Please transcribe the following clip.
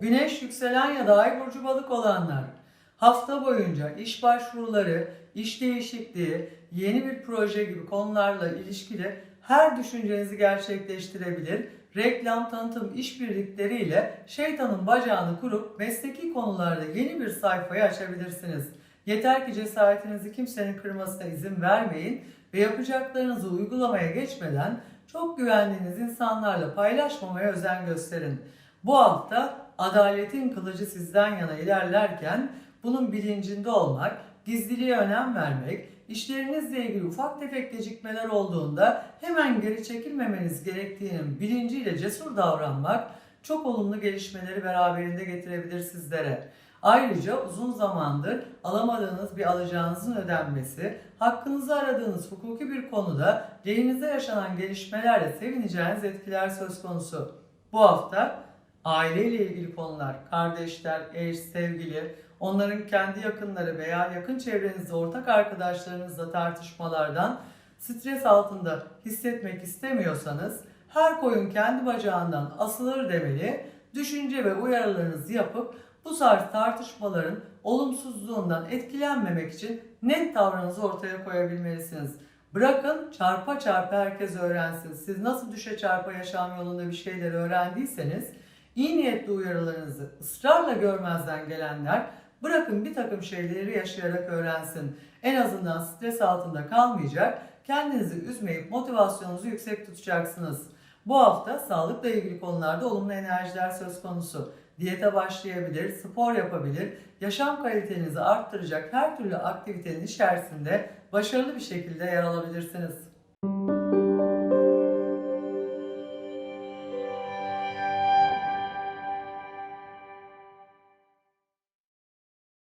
Güneş yükselen ya da ay burcu balık olanlar hafta boyunca iş başvuruları, iş değişikliği, yeni bir proje gibi konularla ilişkili her düşüncenizi gerçekleştirebilir. Reklam, tanıtım, işbirlikleriyle şeytanın bacağını kurup mesleki konularda yeni bir sayfayı açabilirsiniz. Yeter ki cesaretinizi kimsenin kırmasına izin vermeyin ve yapacaklarınızı uygulamaya geçmeden çok güvendiğiniz insanlarla paylaşmamaya özen gösterin. Bu hafta adaletin kılıcı sizden yana ilerlerken bunun bilincinde olmak, gizliliğe önem vermek, işlerinizle ilgili ufak tefek gecikmeler olduğunda hemen geri çekilmemeniz gerektiğinin bilinciyle cesur davranmak çok olumlu gelişmeleri beraberinde getirebilir sizlere. Ayrıca uzun zamandır alamadığınız bir alacağınızın ödenmesi, hakkınızı aradığınız hukuki bir konuda lehinize yaşanan gelişmelerle sevineceğiniz etkiler söz konusu. Bu hafta aileyle ilgili konular, kardeşler, eş, sevgili, onların kendi yakınları veya yakın çevrenizde ortak arkadaşlarınızla tartışmalardan stres altında hissetmek istemiyorsanız her koyun kendi bacağından asılır demeli, düşünce ve uyarılarınızı yapıp bu tarz tartışmaların olumsuzluğundan etkilenmemek için net tavrınızı ortaya koyabilmelisiniz. Bırakın çarpa çarpa herkes öğrensin. Siz nasıl düşe çarpa yaşam yolunda bir şeyler öğrendiyseniz iyi niyetli uyarılarınızı ısrarla görmezden gelenler bırakın bir takım şeyleri yaşayarak öğrensin. En azından stres altında kalmayacak, kendinizi üzmeyip motivasyonunuzu yüksek tutacaksınız. Bu hafta sağlıkla ilgili konularda olumlu enerjiler söz konusu. Diyete başlayabilir, spor yapabilir, yaşam kalitenizi arttıracak her türlü aktivitenin içerisinde başarılı bir şekilde yer alabilirsiniz.